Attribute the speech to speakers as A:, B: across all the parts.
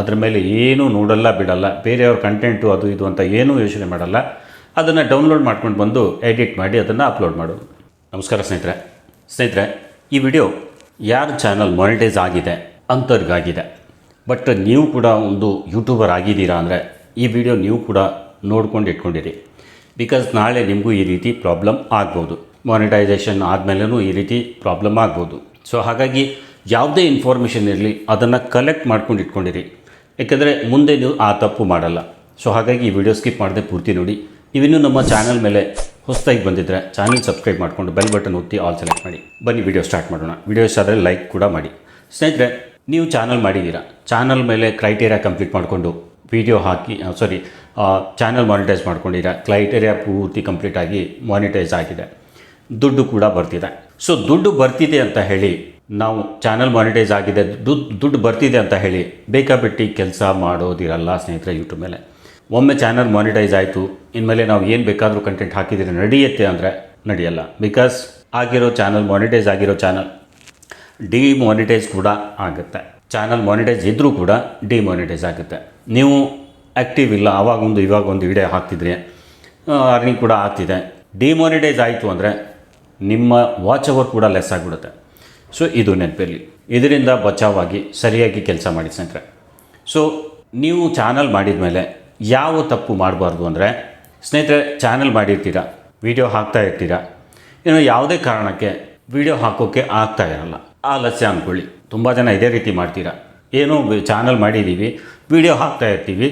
A: ಅದ್ರ ಮೇಲೆ ಏನೂ ನೋಡಲ್ಲ, ಬಿಡಲ್ಲ. ಬೇರೆಯವ್ರ ಕಂಟೆಂಟು ಅದು ಇದು ಅಂತ ಏನೂ ಯೋಚನೆ ಮಾಡಲ್ಲ. ಅದನ್ನು ಡೌನ್ಲೋಡ್ ಮಾಡ್ಕೊಂಡು ಬಂದು ಎಡಿಟ್ ಮಾಡಿ ಅದನ್ನು ಅಪ್ಲೋಡ್ ಮಾಡು. ನಮಸ್ಕಾರ ಸ್ನೇಹಿತರೆ. ಸ್ನೇಹಿತರೆ, ಈ ವಿಡಿಯೋ ಯಾರ ಚಾನಲ್ ಮಾನಿಟೈಸ್ ಆಗಿದೆ ಅಂಥವ್ರಿಗಾಗಿದೆ ಬಟ್ ನೀವು ಕೂಡ ಒಂದು ಯೂಟ್ಯೂಬರ್ ಆಗಿದ್ದೀರಾ ಅಂದರೆ ಈ ವಿಡಿಯೋ ನೀವು ಕೂಡ ನೋಡ್ಕೊಂಡು ಇಟ್ಕೊಂಡಿರಿ. ಬಿಕಾಸ್ ನಾಳೆ ನಿಮಗೂ ಈ ರೀತಿ ಪ್ರಾಬ್ಲಮ್ ಆಗ್ಬೋದು. ಮಾನಿಟೈಸೇಷನ್ ಆದಮೇಲೂ ಈ ರೀತಿ ಪ್ರಾಬ್ಲಮ್ ಆಗ್ಬೋದು. ಸೊ ಹಾಗಾಗಿ ಯಾವುದೇ ಇನ್ಫಾರ್ಮೇಷನ್ ಇರಲಿ, ಅದನ್ನು ಕಲೆಕ್ಟ್ ಮಾಡ್ಕೊಂಡು ಇಟ್ಕೊಂಡಿರಿ. ಯಾಕೆಂದರೆ ಮುಂದೆ ನೀವು ಆ ತಪ್ಪು ಮಾಡಲ್ಲ. ಸೊ ಹಾಗಾಗಿ ಈ ವಿಡಿಯೋ ಸ್ಕಿಪ್ ಮಾಡದೆ ಪೂರ್ತಿ ನೋಡಿ. ನೀವಿನ್ನೂ ನಮ್ಮ ಚಾನಲ್ ಮೇಲೆ ಹೊಸದಾಗಿ ಬಂದಿದ್ದರೆ ಚಾನಲ್ ಸಬ್ಸ್ಕ್ರೈಬ್ ಮಾಡಿಕೊಂಡು ಬೆಲ್ ಬಟನ್ ಒತ್ತಿ ಆಲ್ ಸೆಲೆಕ್ಟ್ ಮಾಡಿ. ಬನ್ನಿ ವಿಡಿಯೋ ಸ್ಟಾರ್ಟ್ ಮಾಡೋಣ. ವಿಡಿಯೋ ಇಷ್ಟ ಆದರೆ ಲೈಕ್ ಕೂಡ ಮಾಡಿ. ಸ್ನೇಹಿತರೆ, ನೀವು ಚಾನಲ್ ಮಾಡಿದ್ದೀರಾ? ಚಾನಲ್ ಮೇಲೆ ಕ್ರೈಟೇರಿಯಾ ಕಂಪ್ಲೀಟ್ ಮಾಡಿಕೊಂಡು ವಿಡಿಯೋ ಹಾಕಿ ಸಾರಿ ಚಾನಲ್ ಮಾನಿಟೈಸ್ ಮಾಡ್ಕೊಂಡಿರಾ ಕ್ರೈಟೇರಿಯಾ ಪೂರ್ತಿ ಕಂಪ್ಲೀಟ್ ಆಗಿ ಮಾನಿಟೈಸ್ ಆಗಿದೆ. ದುಡ್ಡು ಕೂಡ ಬರ್ತಿದೆ. ಸೊ ದುಡ್ಡು ಬರ್ತಿದೆ ಅಂತ ಹೇಳಿ ನಾವು ಚಾನಲ್ ಮಾನಿಟೈಸ್ ಆಗಿದೆ ದುಡ್ಡು ದುಡ್ಡು ಬರ್ತಿದೆ ಅಂತ ಹೇಳಿ ಬೇಕಾಬಿಟ್ಟು ಕೆಲಸ ಮಾಡೋದಿರಲ್ಲ ಸ್ನೇಹಿತರೆ ಯೂಟ್ಯೂಬ್ ಮೇಲೆ. ಒಮ್ಮೆ ಚಾನಲ್ ಮಾನಿಟೈಸ್ ಆಯಿತು, ಇನ್ಮೇಲೆ ನಾವು ಏನು ಬೇಕಾದರೂ ಕಂಟೆಂಟ್ ಹಾಕಿದರೆ ನಡೆಯುತ್ತೆ ಅಂದರೆ ನಡೆಯಲ್ಲ. ಬಿಕಾಸ್ ಆಗಿರೋ ಚಾನಲ್ ಮಾನಿಟೈಸ್ ಆಗಿರೋ ಚಾನಲ್ ಡಿಮಾನಿಟೈಸ್ ಕೂಡ ಆಗುತ್ತೆ. ಚಾನಲ್ ಮಾನಿಟೈಸ್ ಇದ್ದರೂ ಕೂಡ ಡಿಮಾನಿಟೈಸ್ ಆಗುತ್ತೆ. ನೀವು ಆ್ಯಕ್ಟಿವ್ ಇಲ್ಲ, ಆವಾಗೊಂದು ಇವಾಗ ಒಂದು ವಿಡಿಯೋ ಹಾಕ್ತಿದ್ರೆ ಅರ್ನಿಂಗ್ ಕೂಡ ಆಗ್ತಿದೆ. ಡಿಮಾನಿಟೈಸ್ ಆಯಿತು ಅಂದರೆ ನಿಮ್ಮ ವಾಚ್ ಅವರ್ ಕೂಡ ಲೆಸ್ ಆಗಿಬಿಡುತ್ತೆ. ಸೊ ಇದು ನೆನಪಿರಲಿ. ಇದರಿಂದ ಬಚಾವಾಗಿ ಸರಿಯಾಗಿ ಕೆಲಸ ಮಾಡಿ ಸ್ನೇಹಿತರೆ. ಸೊ ನೀವು ಚಾನಲ್ ಮಾಡಿದ ಮೇಲೆ ಯಾವ ತಪ್ಪು ಮಾಡಬಾರ್ದು ಅಂದರೆ, ಸ್ನೇಹಿತರೆ ಚಾನಲ್ ಮಾಡಿರ್ತೀರ ವಿಡಿಯೋ ಹಾಕ್ತಾ ಇರ್ತೀರ. ಇನ್ನು ಯಾವುದೇ ಕಾರಣಕ್ಕೆ ವಿಡಿಯೋ ಹಾಕೋಕ್ಕೆ ಆಗ್ತಾ ಇರಲ್ಲ. ಆಲಸ್ಯ ಅಂದ್ಕೊಳ್ಳಿ ತುಂಬ ಜನ ಇದೇ ರೀತಿ ಮಾಡ್ತೀರಾ. ಏನೋ ಚಾನಲ್ ಮಾಡಿದ್ದೀವಿ ವಿಡಿಯೋ ಹಾಕ್ತಾ ಇರ್ತೀವಿ.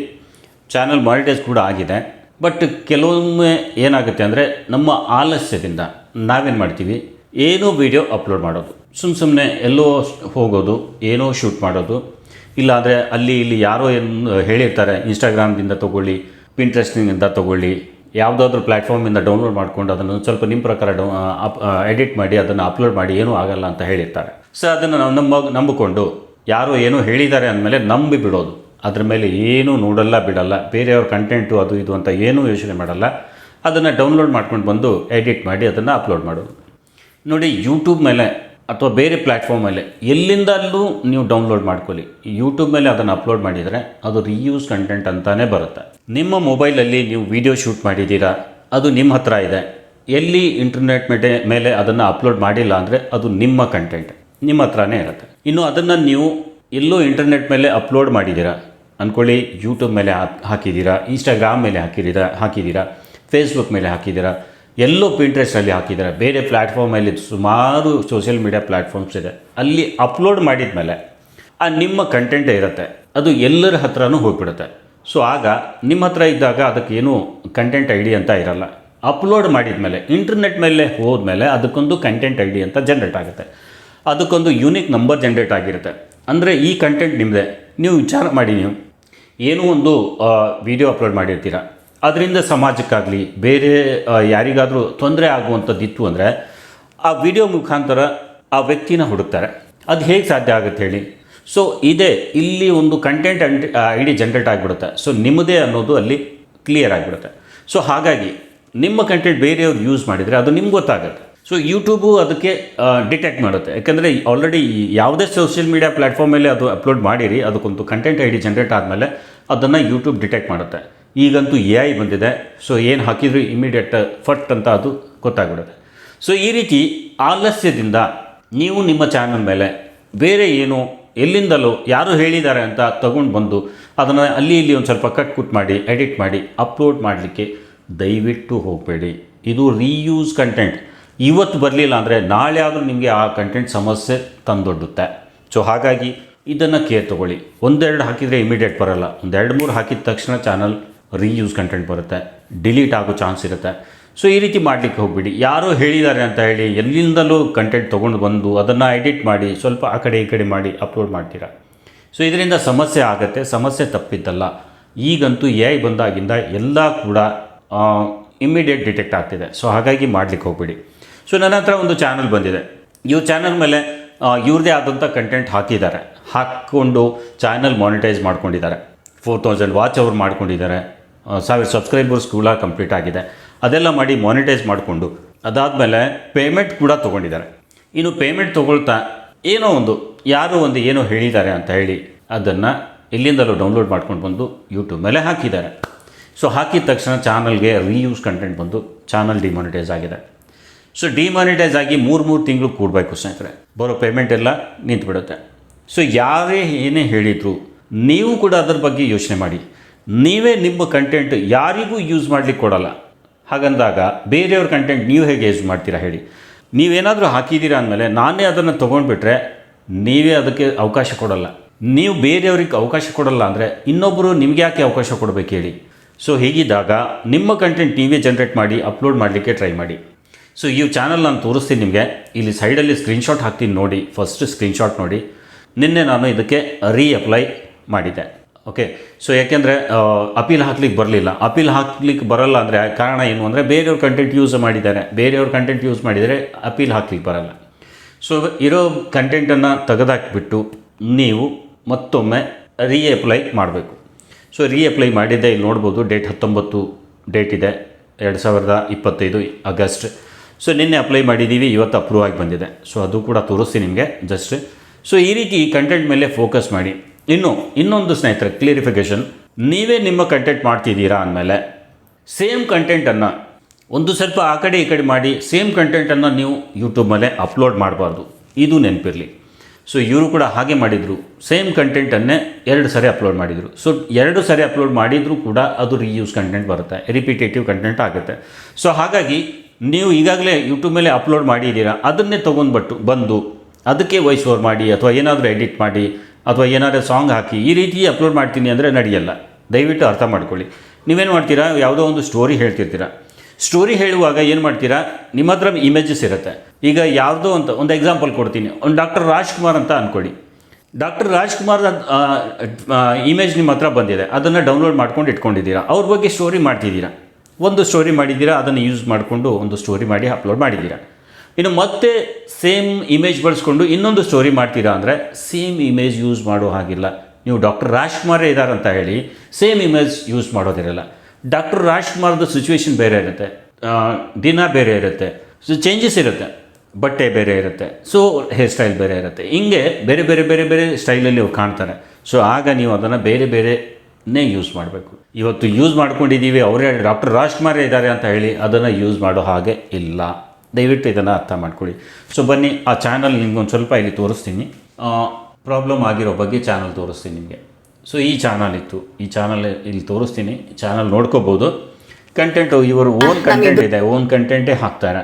A: ಚಾನಲ್ ಮಾನಿಟೈಸ್ ಕೂಡ ಆಗಿದೆ. ಬಟ್ ಕೆಲವೊಮ್ಮೆ ಏನಾಗುತ್ತೆ ಅಂದರೆ, ನಮ್ಮ ಆಲಸ್ಯದಿಂದ ನಾವೇನು ಮಾಡ್ತೀವಿ? ಏನೋ ವಿಡಿಯೋ ಅಪ್ಲೋಡ್ ಮಾಡೋದು. ಸುಮ್ಮ ಸುಮ್ಮನೆ ಎಲ್ಲೋ ಹೋಗೋದು, ಏನೋ ಶೂಟ್ ಮಾಡೋದು. ಇಲ್ಲಾಂದರೆ ಅಲ್ಲಿ ಇಲ್ಲಿ ಯಾರೋ ಏನು ಹೇಳಿರ್ತಾರೆ ಇನ್ಸ್ಟಾಗ್ರಾಮ್ದಿಂದ ತೊಗೊಳ್ಳಿ ಪಿಂಟ್ರೆಸ್ಟಿಂಗಿಂದ ತೊಗೊಳ್ಳಿ, ಯಾವುದಾದ್ರೂ ಪ್ಲ್ಯಾಟ್ಫಾರ್ಮಿಂದ ಡೌನ್ಲೋಡ್ ಮಾಡ್ಕೊಂಡು ಅದನ್ನು ಸ್ವಲ್ಪ ನಿಮ್ಮ ಪ್ರಕಾರ ಡೌ ಎಡಿಟ್ ಮಾಡಿ, ಅದನ್ನು ಅಪ್ಲೋಡ್ ಮಾಡಿ, ಏನೂ ಆಗಲ್ಲ ಅಂತ ಹೇಳಿರ್ತಾರೆ. ಸೊ ಅದನ್ನು ನಾವು ನಂಬ ನಂಬಿಕೊಂಡು, ಯಾರೋ ಏನೋ ಹೇಳಿದ್ದಾರೆ ಅಂದಮೇಲೆ ನಂಬಿ ಬಿಡೋದು. ಅದ್ರ ಮೇಲೆ ಏನೂ ನೋಡಲ್ಲ, ಬಿಡಲ್ಲ, ಬೇರೆಯವ್ರ ಕಂಟೆಂಟು ಅದು ಇದು ಅಂತ ಏನೂ ಯೋಚನೆ ಮಾಡಲ್ಲ. ಅದನ್ನು ಡೌನ್ಲೋಡ್ ಮಾಡ್ಕೊಂಡು ಬಂದು ಎಡಿಟ್ ಮಾಡಿ, ಅದನ್ನು ಅಪ್ಲೋಡ್ ಮಾಡೋದು. ನೋಡಿ ಯೂಟ್ಯೂಬ್ ಮೇಲೆ ಅಥವಾ ಬೇರೆ ಪ್ಲ್ಯಾಟ್ಫಾರ್ಮ್ ಮೇಲೆ ಎಲ್ಲಿಂದಲೂ ನೀವು ಡೌನ್ಲೋಡ್ ಮಾಡ್ಕೊಳ್ಳಿ. ಯೂಟ್ಯೂಬ್ ಮೇಲೆ ಅದನ್ನು ಅಪ್ಲೋಡ್ ಮಾಡಿದರೆ ಅದು ರೀಯೂಸ್ ಕಂಟೆಂಟ್ ಅಂತಾನೆ ಬರುತ್ತೆ. ನಿಮ್ಮ ಮೊಬೈಲಲ್ಲಿ ನೀವು ವಿಡಿಯೋ ಶೂಟ್ ಮಾಡಿದ್ದೀರಾ? ಅದು ನಿಮ್ಮ ಹತ್ರ ಇದೆ. ಎಲ್ಲಿ ಇಂಟರ್ನೆಟ್ ಮೇಲೆ ಮೇಲೆ ಅದನ್ನು ಅಪ್ಲೋಡ್ ಮಾಡಿಲ್ಲ ಅಂದರೆ ಅದು ನಿಮ್ಮ ಕಂಟೆಂಟ್ ನಿಮ್ಮ ಹತ್ರನೇ ಇರುತ್ತೆ. ಇನ್ನು ಅದನ್ನು ನೀವು ಎಲ್ಲೋ ಇಂಟರ್ನೆಟ್ ಮೇಲೆ ಅಪ್ಲೋಡ್ ಮಾಡಿದ್ದೀರಾ? ಅಂದ್ಕೊಳ್ಳಿ ಯೂಟ್ಯೂಬ್ ಮೇಲೆ ಹಾಕ್- ಹಾಕಿದ್ದೀರಾ? ಇನ್ಸ್ಟಾಗ್ರಾಮ್ ಮೇಲೆ ಹಾಕಿದ್ದೀರಾ? ಹಾಕಿದ್ದೀರಾ? ಫೇಸ್ಬುಕ್ ಮೇಲೆ ಹಾಕಿದ್ದೀರಾ? ಎಲ್ಲೋ ಪಿಂಟ್ರೆಸ್ಟಲ್ಲಿ ಹಾಕಿದ್ದಾರೆ. ಬೇರೆ ಪ್ಲ್ಯಾಟ್ಫಾರ್ಮಲ್ಲಿ ಸುಮಾರು ಸೋಷಿಯಲ್ ಮೀಡಿಯಾ ಪ್ಲ್ಯಾಟ್ಫಾರ್ಮ್ಸ್ ಇದೆ. ಅಲ್ಲಿ ಅಪ್ಲೋಡ್ ಮಾಡಿದ ಮೇಲೆ ಆ ನಿಮ್ಮ ಕಂಟೆಂಟ್ ಇರುತ್ತೆ. ಅದು ಎಲ್ಲರ ಹತ್ರನೂ ಹೋಗ್ಬಿಡುತ್ತೆ. ಸೊ ಆಗ ನಿಮ್ಮ ಹತ್ರ ಇದ್ದಾಗ ಅದಕ್ಕೆ ಏನೂ ಕಂಟೆಂಟ್ ಐ ಡಿ ಅಂತ ಇರಲ್ಲ. ಅಪ್ಲೋಡ್ ಮಾಡಿದ ಮೇಲೆ ಇಂಟರ್ನೆಟ್ ಮೇಲೆ ಹೋದ್ಮೇಲೆ ಅದಕ್ಕೊಂದು ಕಂಟೆಂಟ್ ಐ ಡಿ ಅಂತ ಜನ್ರೇಟ್ ಆಗುತ್ತೆ. ಅದಕ್ಕೊಂದು ಯೂನಿಕ್ ನಂಬರ್ ಜನ್ರೇಟ್ ಆಗಿರುತ್ತೆ. ಅಂದರೆ ಈ ಕಂಟೆಂಟ್ ನಿಮ್ಮದೇ ನೀವು ವಿಚಾರ ಮಾಡಿ ನೀವು. ಏನೋ ಒಂದು ವಿಡಿಯೋ ಅಪ್ಲೋಡ್ ಮಾಡಿರ್ತೀರ. ಅದರಿಂದ ಸಮಾಜಕ್ಕಾಗಲಿ, ಬೇರೆ ಯಾರಿಗಾದರೂ ತೊಂದರೆ ಆಗುವಂಥದ್ದಿತ್ತು ಅಂದರೆ, ಆ ವಿಡಿಯೋ ಮುಖಾಂತರ ಆ ವ್ಯಕ್ತಿನ ಹುಡುಕ್ತಾರೆ. ಅದು ಹೇಗೆ ಸಾಧ್ಯ ಆಗುತ್ತೆ ಹೇಳಿ. ಸೊ ಇದೇ, ಇಲ್ಲಿ ಒಂದು content and I D generate ಆಗಿಬಿಡುತ್ತೆ. ಸೊ ನಿಮ್ಮದೇ ಅನ್ನೋದು ಅಲ್ಲಿ ಕ್ಲಿಯರ್ ಆಗಿಬಿಡುತ್ತೆ. ಸೊ ಹಾಗಾಗಿ, ನಿಮ್ಮ ಕಂಟೆಂಟ್ ಬೇರೆಯವ್ರು ಯೂಸ್ ಮಾಡಿದರೆ ಅದು ನಿಮ್ಗೆ ಗೊತ್ತಾಗುತ್ತೆ. ಸೊ ಯೂಟ್ಯೂಬು ಅದಕ್ಕೆ ಡಿಟೆಕ್ಟ್ ಮಾಡುತ್ತೆ. ಯಾಕಂದರೆ ಆಲ್ರೆಡಿ ಯಾವುದೇ ಸೋಷಿಯಲ್ ಮೀಡಿಯಾ ಪ್ಲ್ಯಾಟ್ಫಾರ್ಮ್ ಮೇಲೆ ಅದು ಅಪ್ಲೋಡ್ ಮಾಡಿರಿ, ಅದಕ್ಕೊಂದು ಕಂಟೆಂಟ್ ಐ ಡಿ ಜನ್ರೇಟ್ ಆದಮೇಲೆ ಅದನ್ನು ಯೂಟ್ಯೂಬ್ ಡಿಟೆಕ್ಟ್ ಮಾಡುತ್ತೆ. ಈಗಂತೂ ಎ ಐ ಬಂದಿದೆ. ಸೊ ಏನು ಹಾಕಿದ್ರು ಇಮಿಡಿಯೇಟ್ ಫಟ್ ಅಂತ ಅದು ಗೊತ್ತಾಗ್ಬಿಡುತ್ತೆ. ಸೊ ಈ ರೀತಿ ಆಲಸ್ಯದಿಂದ ನೀವು ನಿಮ್ಮ ಚಾನಲ್ ಮೇಲೆ ಬೇರೆ ಏನು ಎಲ್ಲಿಂದಲೋ ಯಾರು ಹೇಳಿದ್ದಾರೆ ಅಂತ ತಗೊಂಡು ಬಂದು ಅದನ್ನು ಅಲ್ಲಿ ಇಲ್ಲಿ ಒಂದು ಸ್ವಲ್ಪ ಕಟ್ ಕುಟ್ ಮಾಡಿ ಎಡಿಟ್ ಮಾಡಿ ಅಪ್ಲೋಡ್ ಮಾಡಲಿಕ್ಕೆ ದಯವಿಟ್ಟು ಹೋಗಬೇಡಿ. ಇದು ರೀಯೂಸ್ ಕಂಟೆಂಟ್ ಇವತ್ತು ಬರಲಿಲ್ಲ ಅಂದರೆ ನಾಳೆ ಆದರೂ ನಿಮಗೆ ಆ ಕಂಟೆಂಟ್ ಸಮಸ್ಯೆ ತಂದೊಡ್ಡುತ್ತೆ. ಸೊ ಹಾಗಾಗಿ ಇದನ್ನು ಕೇರ್ ತೊಗೊಳ್ಳಿ. ಒಂದೆರಡು ಹಾಕಿದರೆ ಇಮಿಡಿಯೇಟ್ ಬರಲ್ಲ. ಒಂದೆರಡು ಮೂರು ಹಾಕಿದ ತಕ್ಷಣ ಚಾನಲ್ ರೀಯೂಸ್ ಕಂಟೆಂಟ್ ಬರುತ್ತೆ ಡಿಲೀಟ್ ಆಗೋ ಚಾನ್ಸ್ ಇರುತ್ತೆ. ಸೊ ಈ ರೀತಿ ಮಾಡಲಿಕ್ಕೆ ಹೋಗ್ಬಿಡಿ. ಯಾರೋ ಹೇಳಿದ್ದಾರೆ ಅಂತ ಹೇಳಿ ಎಲ್ಲಿಂದಲೂ ಕಂಟೆಂಟ್ ತೊಗೊಂಡು ಬಂದು ಅದನ್ನು ಎಡಿಟ್ ಮಾಡಿ, ಸ್ವಲ್ಪ ಆ ಕಡೆ ಈ ಕಡೆ ಮಾಡಿ ಅಪ್ಲೋಡ್ ಮಾಡ್ತೀರಾ? ಸೊ ಇದರಿಂದ ಸಮಸ್ಯೆ ಆಗುತ್ತೆ, ಸಮಸ್ಯೆ ತಪ್ಪಿದ್ದಲ್ಲ. ಈಗಂತೂ ಎ ಐ ಬಂದಾಗಿಂದ ಎಲ್ಲ ಕೂಡ ಇಮ್ಮಿಡಿಯೇಟ್ ಡಿಟೆಕ್ಟ್ ಆಗ್ತಿದೆ. ಸೊ ಹಾಗಾಗಿ ಮಾಡಲಿಕ್ಕೆ ಹೋಗ್ಬಿಡಿ. ಸೊ ನನ್ನ ಹತ್ರ ಒಂದು ಚಾನಲ್ ಬಂದಿದೆ. ಇವ್ರ ಚಾನಲ್ ಮೇಲೆ ಇವ್ರದೇ ಆದಂಥ ಕಂಟೆಂಟ್ ಹಾಕಿದ್ದಾರೆ. ಹಾಕ್ಕೊಂಡು ಚಾನಲ್ ಮಾನಿಟೈಸ್ ಮಾಡ್ಕೊಂಡಿದ್ದಾರೆ. ಫೋರ್ ತೌಸಂಡ್ ವಾಚ್ ಅವ್ರು ಮಾಡ್ಕೊಂಡಿದ್ದಾರೆ. ಸಾವಿರ ಸಬ್ಸ್ಕ್ರೈಬರ್ಸ್ ಕೂಡ ಕಂಪ್ಲೀಟ್ ಆಗಿದೆ. ಅದೆಲ್ಲ ಮಾಡಿ ಮಾನಿಟೈಸ್ ಮಾಡಿಕೊಂಡು, ಅದಾದಮೇಲೆ ಪೇಮೆಂಟ್ ಕೂಡ ತೊಗೊಂಡಿದ್ದಾರೆ. ಇನ್ನು ಪೇಮೆಂಟ್ ತೊಗೊಳ್ತಾ ಏನೋ ಒಂದು, ಯಾರೋ ಒಂದು ಏನೋ ಹೇಳಿದ್ದಾರೆ ಅಂತ ಹೇಳಿ ಅದನ್ನು ಇಲ್ಲಿಂದಲೂ ಡೌನ್ಲೋಡ್ ಮಾಡ್ಕೊಂಡು ಬಂದು ಯೂಟ್ಯೂಬ್ ಮೇಲೆ ಹಾಕಿದ್ದಾರೆ. ಸೊ ಹಾಕಿದ ತಕ್ಷಣ ಚಾನಲ್ಗೆ ರೀಯೂಸ್ ಕಂಟೆಂಟ್ ಬಂದು ಚಾನಲ್ ಡಿಮಾನಿಟೈಸ್ ಆಗಿದೆ. ಸೊ ಡಿಮಾನಿಟೈಸ್ ಆಗಿ ಮೂರು ಮೂರು ತಿಂಗಳು ಕೂಡಬೇಕು ಸ್ನೇಹಿತರೆ. ಬರೋ ಪೇಮೆಂಟ್ ಎಲ್ಲ ನಿಂತುಬಿಡುತ್ತೆ. ಸೊ ಯಾರೇ ಏನೇ ಹೇಳಿದರೂ, ನೀವು ಕೂಡ ಅದರ ಬಗ್ಗೆ ಯೋಚನೆ ಮಾಡಿ. ನೀವೇ ನಿಮ್ಮ ಕಂಟೆಂಟ್ ಯಾರಿಗೂ ಯೂಸ್ ಮಾಡಲಿಕ್ಕೆ ಕೊಡಲ್ಲ. ಹಾಗಂದಾಗ ಬೇರೆಯವ್ರ ಕಂಟೆಂಟ್ ನೀವು ಹೇಗೆ ಯೂಸ್ ಮಾಡ್ತೀರಾ ಹೇಳಿ. ನೀವೇನಾದರೂ ಹಾಕಿದ್ದೀರಾ ಅಂದಮೇಲೆ ನಾನೇ ಅದನ್ನು ತೊಗೊಂಡ್ಬಿಟ್ರೆ ನೀವೇ ಅದಕ್ಕೆ ಅವಕಾಶ ಕೊಡಲ್ಲ. ನೀವು ಬೇರೆಯವ್ರಿಗೆ ಅವಕಾಶ ಕೊಡಲ್ಲ ಅಂದರೆ ಇನ್ನೊಬ್ಬರು ನಿಮಗೆ ಯಾಕೆ ಅವಕಾಶ ಕೊಡಬೇಕು ಹೇಳಿ. ಸೊ ಹೀಗಿದ್ದಾಗ ನಿಮ್ಮ ಕಂಟೆಂಟ್ ನೀವೇ ಜನ್ರೇಟ್ ಮಾಡಿ ಅಪ್ಲೋಡ್ ಮಾಡಲಿಕ್ಕೆ ಟ್ರೈ ಮಾಡಿ. ಸೊ ಈ ಚಾನಲ್ ನಾನು ತೋರಿಸ್ತೀನಿ ನಿಮಗೆ. ಇಲ್ಲಿ ಸೈಡಲ್ಲಿ ಸ್ಕ್ರೀನ್ಶಾಟ್ ಹಾಕ್ತೀನಿ ನೋಡಿ. ಫಸ್ಟ್ ಸ್ಕ್ರೀನ್ಶಾಟ್ ನೋಡಿ. ನಿನ್ನೆ ನಾನು ಇದಕ್ಕೆ ರೀ ಅಪ್ಲೈ ಮಾಡಿದ್ದೆ. ಓಕೆ ಸೊ ಯಾಕೆಂದರೆ ಅಪೀಲ್ ಹಾಕ್ಲಿಕ್ಕೆ ಬರಲಿಲ್ಲ. ಅಪೀಲ್ ಹಾಕ್ಲಿಕ್ಕೆ ಬರಲ್ಲ ಅಂದರೆ ಕಾರಣ ಏನು ಅಂದರೆ ಬೇರೆಯವ್ರ ಕಂಟೆಂಟ್ ಯೂಸ್ ಮಾಡಿದ್ದಾರೆ. ಬೇರೆಯವ್ರ ಕಂಟೆಂಟ್ ಯೂಸ್ ಮಾಡಿದರೆ ಅಪೀಲ್ ಹಾಕ್ಲಿಕ್ಕೆ ಬರಲ್ಲ. ಸೊ ಇರೋ ಕಂಟೆಂಟನ್ನು ತೆಗೆದಾಕ್ಬಿಟ್ಟು ನೀವು ಮತ್ತೊಮ್ಮೆ ರೀಅಪ್ಲೈ ಮಾಡಬೇಕು. ಸೊ ರೀಅಪ್ಲೈ ಮಾಡಿದ್ದೆ, ಇಲ್ಲಿ ನೋಡ್ಬೋದು ಡೇಟ್ ಹತ್ತೊಂಬತ್ತು ಡೇಟ್ ಇದೆ, ಎರಡು ಸಾವಿರದ ಇಪ್ಪತ್ತೈದು, ಆಗಸ್ಟ್. ಸೊ ನಿನ್ನೆ ಅಪ್ಲೈ ಮಾಡಿದ್ದೀವಿ, ಇವತ್ತು ಅಪ್ರೂವ್ ಆಗಿ ಬಂದಿದೆ. ಸೊ ಅದು ಕೂಡ ತೋರಿಸ್ತೀನಿ ನಿಮಗೆ ಜಸ್ಟ್ ಸೊ ಈ ರೀತಿ ಕಂಟೆಂಟ್ ಮೇಲೆ ಫೋಕಸ್ ಮಾಡಿ. ಇನ್ನು, ಇನ್ನೊಂದು ಸ್ನೇಹಿತರೆ ಕ್ಲಿಯರಿಫಿಕೇಷನ್ ನೀವೇ ನಿಮ್ಮ ಕಂಟೆಂಟ್ ಮಾಡ್ತಿದ್ದೀರಾ ಅಂದಮೇಲೆ ಸೇಮ್ ಕಂಟೆಂಟನ್ನು ಒಂದು ಸ್ವಲ್ಪ ಆ ಕಡೆ ಈ ಕಡೆ ಮಾಡಿ ಸೇಮ್ ಕಂಟೆಂಟನ್ನು ನೀವು ಯೂಟ್ಯೂಬ್ ಮೇಲೆ ಅಪ್ಲೋಡ್ ಮಾಡಬಾರ್ದು. ಇದು ನೆನಪಿರಲಿ. ಸೊ ಇವರು ಕೂಡ ಹಾಗೆ ಮಾಡಿದರು. ಸೇಮ್ ಕಂಟೆಂಟನ್ನೇ ಎರಡು ಸರಿ ಅಪ್ಲೋಡ್ ಮಾಡಿದರು. ಸೊ ಎರಡು ಸರಿ ಅಪ್ಲೋಡ್ ಮಾಡಿದರೂ ಕೂಡ ಅದು ರೀಯೂಸ್ ಕಂಟೆಂಟ್ ಬರುತ್ತೆ. ರಿಪಿಟೇಟಿವ್ ಕಂಟೆಂಟ್ ಆಗುತ್ತೆ. ಸೊ ಹಾಗಾಗಿ ನೀವು ಈಗಾಗಲೇ ಯೂಟ್ಯೂಬ್ ಮೇಲೆ ಅಪ್ಲೋಡ್ ಮಾಡಿದ್ದೀರಾ, ಅದನ್ನೇ ತೊಗೊಂಡ್ಬಿಟ್ಟು, ಬಂದು, ಅದಕ್ಕೆ ವಾಯ್ಸ್ ಓವರ್ ಮಾಡಿ, ಅಥವಾ ಏನಾದರೂ ಎಡಿಟ್ ಮಾಡಿ ಅಥವಾ ಏನಾದರೂ ಸಾಂಗ್ ಹಾಕಿ ಈ ರೀತಿ ಅಪ್ಲೋಡ್ ಮಾಡ್ತೀನಿ ಅಂದರೆ ನಡೆಯಲ್ಲ. ದಯವಿಟ್ಟು ಅರ್ಥ ಮಾಡ್ಕೊಳ್ಳಿ. ನೀವೇನು ಮಾಡ್ತೀರಾ? ಯಾವುದೋ ಒಂದು ಸ್ಟೋರಿ ಹೇಳ್ತಿರ್ತೀರಾ. ಸ್ಟೋರಿ ಹೇಳುವಾಗ ಏನು ಮಾಡ್ತೀರಾ? ನಿಮ್ಮ ಹತ್ರ ಇಮೇಜಸ್ ಇರುತ್ತೆ. ಈಗ ಯಾವುದೋ ಅಂತ ಒಂದು ಎಕ್ಸಾಂಪಲ್ ಕೊಡ್ತೀನಿ. ಒಂದು ಡಾಕ್ಟರ್ ರಾಜ್ಕುಮಾರ್ ಅಂತ ಅಂದ್ಕೊಳ್ಳಿ ಡಾಕ್ಟರ್ ರಾಜ್ಕುಮಾರ್ ಇಮೇಜ್ ನಿಮ್ಮ ಹತ್ರ ಬಂದಿದೆ. ಅದನ್ನು ಡೌನ್ಲೋಡ್ ಮಾಡ್ಕೊಂಡು ಇಟ್ಕೊಂಡಿದ್ದೀರಾ. ಅವ್ರ ಬಗ್ಗೆ ಸ್ಟೋರಿ ಮಾಡ್ತಿದ್ದೀರಾ. ಒಂದು ಸ್ಟೋರಿ ಮಾಡಿದ್ದೀರಾ, ಅದನ್ನು ಯೂಸ್ ಮಾಡಿಕೊಂಡು ಒಂದು ಸ್ಟೋರಿ ಮಾಡಿ ಅಪ್ಲೋಡ್ ಮಾಡಿದ್ದೀರಾ. ಇನ್ನು ಮತ್ತೆ ಸೇಮ್ ಇಮೇಜ್ ಬಳಸ್ಕೊಂಡು ಇನ್ನೊಂದು ಸ್ಟೋರಿ ಮಾಡ್ತೀರಾ ಅಂದರೆ ಸೇಮ್ ಇಮೇಜ್ ಯೂಸ್ ಮಾಡೋ ಹಾಗಿಲ್ಲ. ನೀವು ಡಾಕ್ಟರ್ ರಾಜ್ಕುಮಾರೇ ಇದ್ದಾರೆ ಅಂತ ಹೇಳಿ ಸೇಮ್ ಇಮೇಜ್ ಯೂಸ್ ಮಾಡೋದಿರಲ್ಲ. ಡಾಕ್ಟರ್ ರಾಜ್ಕುಮಾರ್ದು ಸಿಚುವೇಶನ್ ಬೇರೆ ಇರುತ್ತೆ. ದಿನ ಬೇರೆ ಇರುತ್ತೆ. ಸೊ ಚೇಂಜಸ್ ಇರುತ್ತೆ. ಬಟ್ಟೆ ಬೇರೆ ಇರುತ್ತೆ. ಸೊ ಹೇರ್ ಸ್ಟೈಲ್ ಬೇರೆ ಇರುತ್ತೆ. ಹಿಂಗೆ ಬೇರೆ ಬೇರೆ ಬೇರೆ ಬೇರೆ ಸ್ಟೈಲಲ್ಲಿ ಅವ್ರು ಕಾಣ್ತಾರೆ. ಸೊ ಆಗ ನೀವು ಅದನ್ನು ಬೇರೆ ಬೇರೆನೇ ಯೂಸ್ ಮಾಡಬೇಕು. ಇವತ್ತು ಯೂಸ್ ಮಾಡ್ಕೊಂಡಿದ್ದೀವಿ, ಅವರೇ ಡಾಕ್ಟರ್ ರಾಜ್ಕುಮಾರೇ ಇದ್ದಾರೆ ಅಂತ ಹೇಳಿ ಅದನ್ನು ಯೂಸ್ ಮಾಡೋ ಹಾಗೆ ಇಲ್ಲ. ದಯವಿಟ್ಟು ಇದನ್ನು ಅರ್ಥ ಮಾಡ್ಕೊಳ್ಳಿ. ಸೊ ಬನ್ನಿ ಆ ಚಾನಲ್ ನಿಮ್ಗೊಂದು ಸ್ವಲ್ಪ ಇಲ್ಲಿ ತೋರಿಸ್ತೀನಿ. ಪ್ರಾಬ್ಲಮ್ ಆಗಿರೋ ಬಗ್ಗೆ ಚಾನಲ್ ತೋರಿಸ್ತೀನಿ ನಿಮಗೆ. ಸೊ ಈ ಚಾನಲ್ ಇತ್ತು. ಈ ಚಾನಲ್ ಇಲ್ಲಿ ತೋರಿಸ್ತೀನಿ. ಚಾನಲ್ ನೋಡ್ಕೋಬೋದು. ಕಂಟೆಂಟು ಇವರು ಓನ್ ಕಂಟೆಂಟ್ ಇದೆ. ಓನ್ ಕಂಟೆಂಟೇ ಹಾಕ್ತಾರೆ.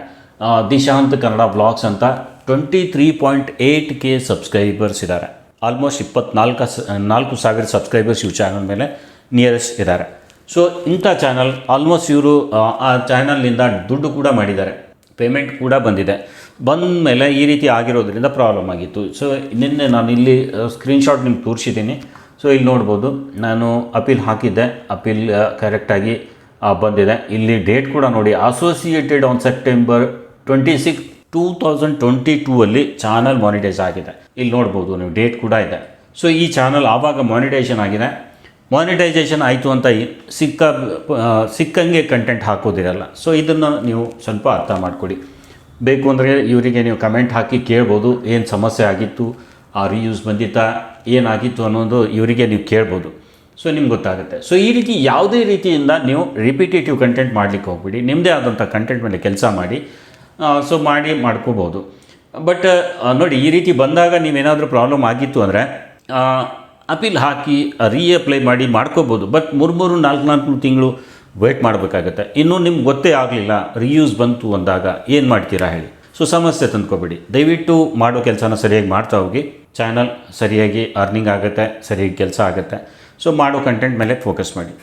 A: ದಿಶಾಂತ್ ಕನ್ನಡ ಬ್ಲಾಗ್ಸ್ ಅಂತ twenty three point eight K subscribers ಇದ್ದಾರೆ. ಆಲ್ಮೋಸ್ಟ್ ಇಪ್ಪತ್ನಾಲ್ಕು ನಾಲ್ಕು ಸಾವಿರ ಸಬ್ಸ್ಕ್ರೈಬರ್ಸ್ ಇವ್ರ ಚಾನಲ್ ಮೇಲೆ ನಿಯರೆಸ್ಟ್ ಇದ್ದಾರೆ. ಸೊ ಇಂಥ ಚಾನಲ್ ಆಲ್ಮೋಸ್ಟ್ ಇವರು ಆ ಚಾನಲ್ನಿಂದ ದುಡ್ಡು ಕೂಡ ಮಾಡಿದ್ದಾರೆ. ಪೇಮೆಂಟ್ ಕೂಡ ಬಂದಿದೆ. ಬಂದ ಮೇಲೆ ಈ ರೀತಿ ಆಗಿರೋದ್ರಿಂದ ಪ್ರಾಬ್ಲಮ್ ಆಗಿತ್ತು. ಸೊ ನಿನ್ನೆ ನಾನು ಇಲ್ಲಿ ಸ್ಕ್ರೀನ್ಶಾಟ್ ನಿಮ್ಗೆ ತೋರಿಸಿದ್ದೀನಿ. ಸೊ ಇಲ್ಲಿ ನೋಡ್ಬೋದು, ನಾನು ಅಪೀಲ್ ಹಾಕಿದ್ದೆ. ಅಪೀಲ್ ಕರೆಕ್ಟಾಗಿ ಬಂದಿದೆ. ಇಲ್ಲಿ ಡೇಟ್ ಕೂಡ ನೋಡಿ associated on September twenty six two thousand twenty two ಅಲ್ಲಿ ಚಾನಲ್ ಮಾನಿಟೈಸ್ ಆಗಿದೆ. ಇಲ್ಲಿ ನೋಡ್ಬೋದು, ನೀವು ಡೇಟ್ ಕೂಡ ಇದೆ. ಸೊ ಈ ಚಾನಲ್ ಆವಾಗ ಮಾನಿಟೈಸೇಷನ್ ಆಗಿದೆ. ಮಾನಿಟೈಸೇಷನ್ ಆಯಿತು ಅಂತ ಸಿಕ್ಕ ಸಿಕ್ಕಂಗೆ ಕಂಟೆಂಟ್ ಹಾಕೋದಿರಲ್ಲ. ಸೊ ಇದನ್ನು ನೀವು ಸ್ವಲ್ಪ ಅರ್ಥ ಮಾಡಿಕೊಡಿ. ಬೇಕು ಅಂದರೆ ಇವರಿಗೆ ನೀವು ಕಮೆಂಟ್ ಹಾಕಿ ಕೇಳ್ಬೋದು, ಏನು ಸಮಸ್ಯೆ ಆಗಿತ್ತು, ಆ ರೀಯೂಸ್ ಬಂದಿತ್ತಾ, ಏನಾಗಿತ್ತು ಅನ್ನೋದು ಇವರಿಗೆ ನೀವು ಕೇಳ್ಬೋದು. ಸೊ ನಿಮ್ಗೆ ಗೊತ್ತಾಗುತ್ತೆ. ಸೊ ಈ ರೀತಿ ಯಾವುದೇ ರೀತಿಯಿಂದ ನೀವು ರಿಪಿಟೇಟಿವ್ ಕಂಟೆಂಟ್ ಮಾಡಲಿಕ್ಕೆ ಹೋಗ್ಬಿಡಿ. ನಿಮ್ಮದೇ ಆದಂಥ ಕಂಟೆಂಟ್ ಮೇಲೆ ಕೆಲಸ ಮಾಡಿ ಸೊ ಮಾಡಿ ಮಾಡ್ಕೋಬೋದು. ಬಟ್ ನೋಡಿ, ಈ ರೀತಿ ಬಂದಾಗ ನೀವೇನಾದರೂ ಪ್ರಾಬ್ಲಮ್ ಆಗಿತ್ತು ಅಂದರೆ ಅಪೀಲ್ ಹಾಕಿ ರೀಅಪ್ಲೈ ಮಾಡಿ ಮಾಡ್ಕೋಬೋದು. ಬಟ್ ಮೂರು ಮೂರು ನಾಲ್ಕು ನಾಲ್ಕು ತಿಂಗಳು ವೇಟ್ ಮಾಡಬೇಕಾಗತ್ತೆ. ಇನ್ನೂ ನಿಮ್ಗೆ ಗೊತ್ತೇ ಆಗಲಿಲ್ಲ ರೀಯೂಸ್ ಬಂತು ಅಂದಾಗ ಏನು ಮಾಡ್ತೀರಾ ಹೇಳಿ. ಸೊ ಸಮಸ್ಯೆ ತಂದ್ಕೊಬೇಡಿ. ದಯವಿಟ್ಟು ಮಾಡೋ ಕೆಲಸನ ಸರಿಯಾಗಿ ಮಾಡ್ತಾ ಹೋಗಿ. ಚಾನಲ್ ಸರಿಯಾಗಿ ಅರ್ನಿಂಗ್ ಆಗುತ್ತೆ, ಸರಿಯಾಗಿ ಕೆಲಸ ಆಗುತ್ತೆ. ಸೊ ಮಾಡೋ ಕಂಟೆಂಟ್ ಮೇಲೆ ಫೋಕಸ್ ಮಾಡಿ.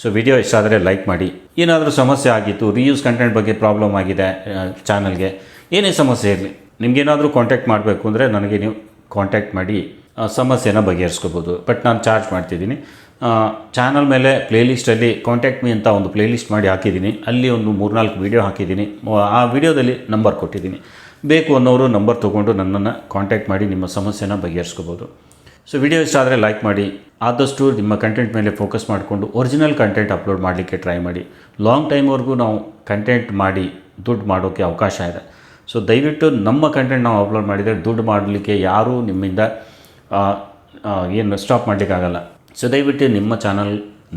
A: ಸೊ ವಿಡಿಯೋ ಇಷ್ಟ ಆದರೆ ಲೈಕ್ ಮಾಡಿ. ಏನಾದರೂ ಸಮಸ್ಯೆ ಆಗಿತ್ತು ರೀಯೂಸ್ ಕಂಟೆಂಟ್ ಬಗ್ಗೆ ಪ್ರಾಬ್ಲಮ್ ಆಗಿದೆ ಚಾನಲ್ಗೆ ಏನೇ ಸಮಸ್ಯೆ ಇರಲಿ. ನಿಮಗೇನಾದರೂ ಕಾಂಟ್ಯಾಕ್ಟ್ ಮಾಡಬೇಕು ಅಂದರೆ ನನಗೆ ನೀವು ಕಾಂಟ್ಯಾಕ್ಟ್ ಮಾಡಿ. ಸಮಸ್ಯೆನ ಬಗೆಹರಿಸ್ಕೋಬೋದು. ಬಟ್ ನಾನು ಚಾರ್ಜ್ ಮಾಡ್ತಿದ್ದೀನಿ. ಚಾನಲ್ ಮೇಲೆ ಪ್ಲೇಲಿಸ್ಟಲ್ಲಿ ಕಾಂಟ್ಯಾಕ್ಟ್ ಮೀ ಅಂತ ಒಂದು ಪ್ಲೇಲಿಸ್ಟ್ ಮಾಡಿ ಹಾಕಿದ್ದೀನಿ. ಅಲ್ಲಿ ಒಂದು ಮೂರ್ನಾಲ್ಕು ವೀಡಿಯೋ ಹಾಕಿದ್ದೀನಿ. ಆ ವಿಡಿಯೋದಲ್ಲಿ ನಂಬರ್ ಕೊಟ್ಟಿದ್ದೀನಿ. ಬೇಕು ಅನ್ನೋರು ನಂಬರ್ ತೊಗೊಂಡು ನನ್ನನ್ನು ಕಾಂಟ್ಯಾಕ್ಟ್ ಮಾಡಿ ನಿಮ್ಮ ಸಮಸ್ಯೆನ ಬಗೆಹರಿಸ್ಕೋಬೋದು. ಸೊ ವಿಡಿಯೋ ಇಷ್ಟ ಆದರೆ ಲೈಕ್ ಮಾಡಿ. ಆದಷ್ಟು ನಿಮ್ಮ ಕಂಟೆಂಟ್ ಮೇಲೆ ಫೋಕಸ್ ಮಾಡಿಕೊಂಡು ಒರಿಜಿನಲ್ ಕಂಟೆಂಟ್ ಅಪ್ಲೋಡ್ ಮಾಡಲಿಕ್ಕೆ ಟ್ರೈ ಮಾಡಿ. ಲಾಂಗ್ ಟೈಮ್ವರೆಗೂ ನಾವು ಕಂಟೆಂಟ್ ಮಾಡಿ ದುಡ್ಡು ಮಾಡೋಕ್ಕೆ ಅವಕಾಶ ಇದೆ. ಸೊ ದಯವಿಟ್ಟು ನಮ್ಮ ಕಂಟೆಂಟ್ ನಾವು ಅಪ್ಲೋಡ್ ಮಾಡಿದರೆ ದುಡ್ಡು ಮಾಡಲಿಕ್ಕೆ ಯಾರೂ ನಿಮ್ಮಿಂದ ಏನು ಸ್ಟಾಪ್ ಮಾಡಲಿಕ್ಕಾಗಲ್ಲ. ಸೊ ದಯವಿಟ್ಟು ನಿಮ್ಮ ಚಾನಲ್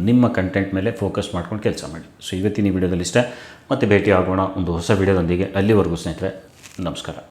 A: ನಿಮ್ಮ ಕಂಟೆಂಟ್ ಮೇಲೆ ಫೋಕಸ್ ಮಾಡ್ಕೊಂಡು ಕೆಲಸ ಮಾಡಿ. ಸೊ ಇವತ್ತಿನ ಈ ವಿಡಿಯೋದಲ್ಲಿ ಇಷ್ಟ. ಮತ್ತೆ ಭೇಟಿ ಆಗೋಣ ಒಂದು ಹೊಸ ವಿಡಿಯೋದೊಂದಿಗೆ. ಅಲ್ಲಿವರೆಗೂ ಸ್ನೇಹಿತರೆ, ನಮಸ್ಕಾರ.